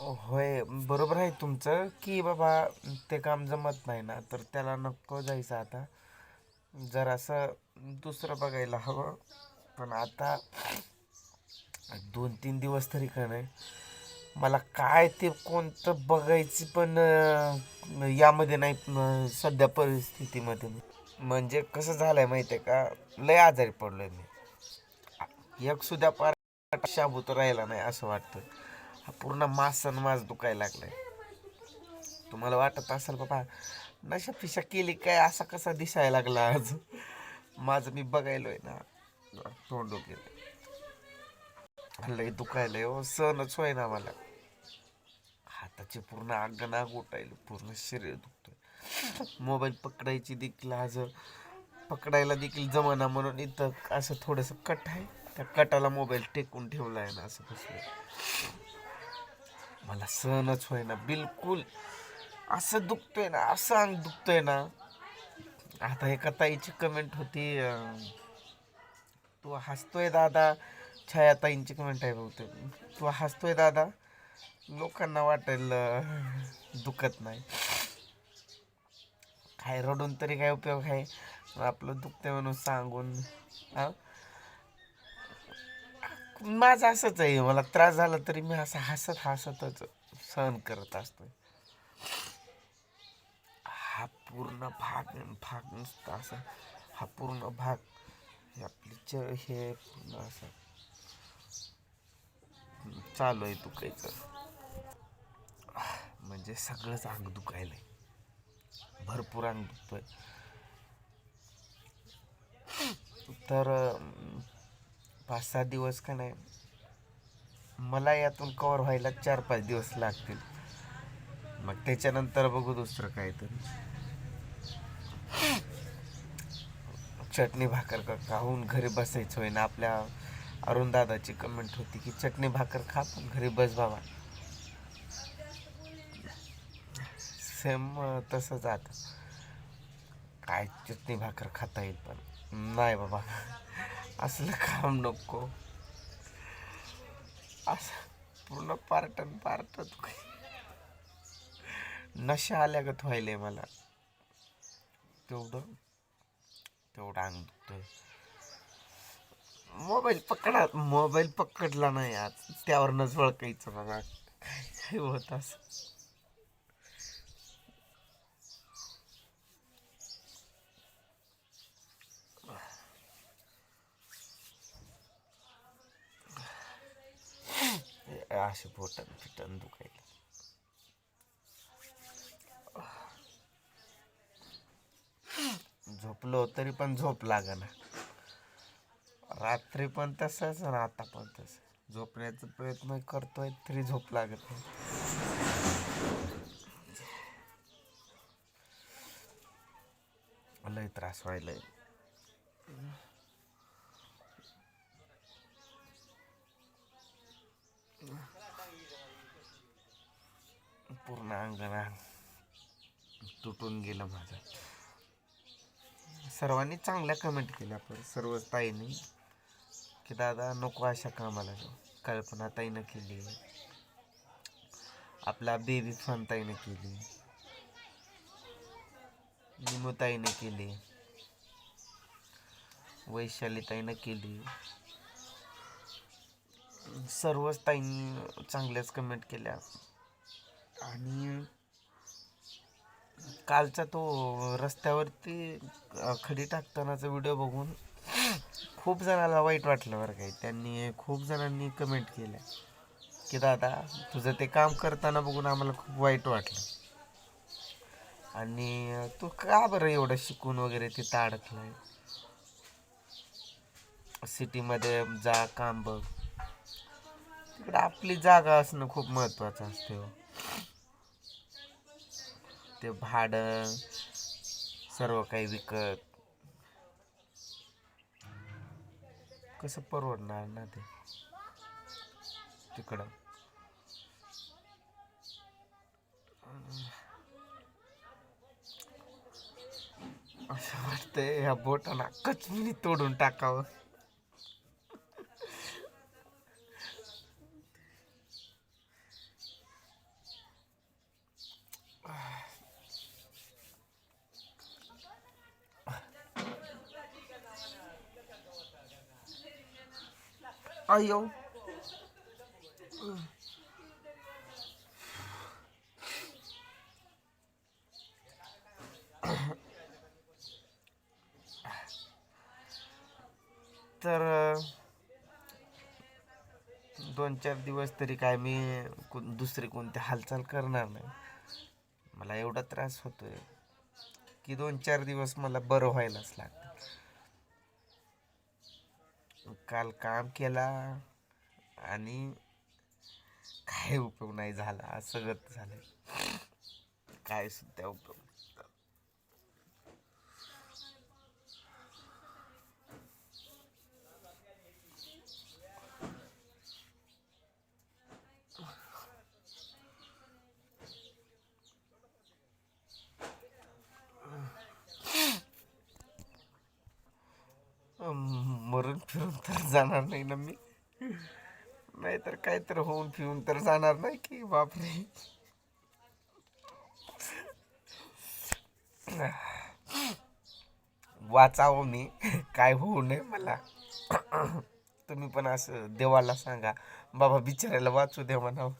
होय बरोबर आहे तुमचं की बाबा ते काम जमत नाही ना तर त्याला नको जायचं आता. जरासं दुसरं बघायला हवं. पण आता दोन तीन दिवस तरी का नाही मला काय ते कोणतं बघायची पण यामध्ये नाही सध्या परिस्थितीमध्ये मी. म्हणजे कसं झालंय माहिती आहे का लय आजारी पडलोय मी. एक सुद्धा पार शाबूत राहिला नाही असं वाटतं. हा पूर्ण मास आणि मास दुखायला लागलाय. तुम्हाला वाटत असेल बाबा नशा पिशा केली काय? असा कसा दिसायला लागला आज? माझं मी बघायलोय ना. तोंड गेलं लय दुखायलंय हो सहनच होय ना मला. हाताची पूर्ण अंग नाग उठायला पूर्ण शरीर दुखतोय. मोबाईल पकडायची देखील आज पकडायला देखील जमाना म्हणून इथं असं थोडंसं कट आहे. त्या कटाला मोबाईल टेकून ठेवला आहे ना असं कसं मला सहनच होईना बिलकुल. असं दुखतोय ना असं अंग दुखतोय ना. आता एका ताईची कमेंट होती तू हसतोय दादा. छायाताईंची कमेंट आहे बहुतेक. तू हसतोय दादा. लोकांना वाटेल दुखत नाही. काय रडून तरी काय उपयोग आहे? आपलं दुखते म्हणून सांगून हा माझं असंच आहे मला त्रास झाला तरी मी असं हसत हसतच सहन करत असतो. हा पूर्ण भाग भाग नुसता असा. हा पूर्ण भाग आपली च हे पूर्ण असं. चालू आहे दुखायचं. म्हणजे सगळंच अंग दुखायलंय. भरपूर अंग दुखतोय. तर पाच सहा दिवस का नाही मला यातून कवर व्हायला चार पाच दिवस लागतील. मग त्याच्यानंतर बघू दुसरं काहीतरी चटणी भाकर का खाऊन घरी बसायचं होईन. ना आपल्या अरुण दादाची कमेंट होती की चटणी भाकर खा पण घरी बस बाबा. सेम तसंच आता. काय चटणी भाकर खाता येईल पण. नाही बाबा. असलं काम नको. असं पूर्ण पार्टन पार्ट नशा आल्यागत व्हायलंय मला. तेवढं तेवढं अंग दुखतोय मोबाईल पकडा मोबाईल पकडला नाही आज. त्यावरनच ओळखायचं बाबा. काय काय होत असं? असे पोटन फिटन दुखायला. झोपलो तरी पण झोप लागना. रात्री पण तसंच आणि आता पण तसं झोपण्याचा प्रयत्न करतोय तरी झोप लागत नाही. लय त्रास व्हायलाय. पूर्ण अंगणा तुटून गेलं माझं. सर्वांनी चांगल्या कमेंट केल्या पण सर्व ताईंनी की दादा नको अशा कामाला जाऊ. कल्पना ताईनं केली. आपला बेबी फन ताईनं केली. निमुताईनं केली. वैशाली ताईनं केली. सर्वच ताईंनी चांगल्याच कमेंट केल्या. आणि कालचा तो रस्त्यावरती खडी टाकतानाचा व्हिडिओ बघून खूप जणाला वाईट वाटलं बरं काही त्यांनी खूप जणांनी कमेंट केल्या की दादा तुझं ते काम करताना बघून आम्हाला खूप वाईट वाटलं. आणि तू का बरं एवढं शिकून वगैरे तिथं अडकलाय सिटीमध्ये जा काम बघ. तिकडे आपली जागा असणं खूप महत्त्वाचं असते हो. ते भाडं सर्व काही विकत. कसं परवडणार ना ते? तिकडं. असं वाटतंय ह्या बोटाला कचमिनी तोडून टाकावं. अयो तर दोन चार दिवस तरी काय मी कोण- दुसरी कोणती हालचाल करणार नाही. मला एवढा त्रास होतोय की दोन चार दिवस मला बरं व्हायलाच लागतं काल काम केला आणि काय उपयोग नाही झाला. आज सगळं झालं काय सुद्धा उपयोग मरून फिरून तर जाणार नाही ना मी. नाहीतर काय तर होऊन फिरून तर जाणार नाही की बापरे. वाचावं मी. काय होऊ नये मला. तुम्ही पण असं देवाला सांगा. बाबा बिचारायला वाचू दे म्हणावं.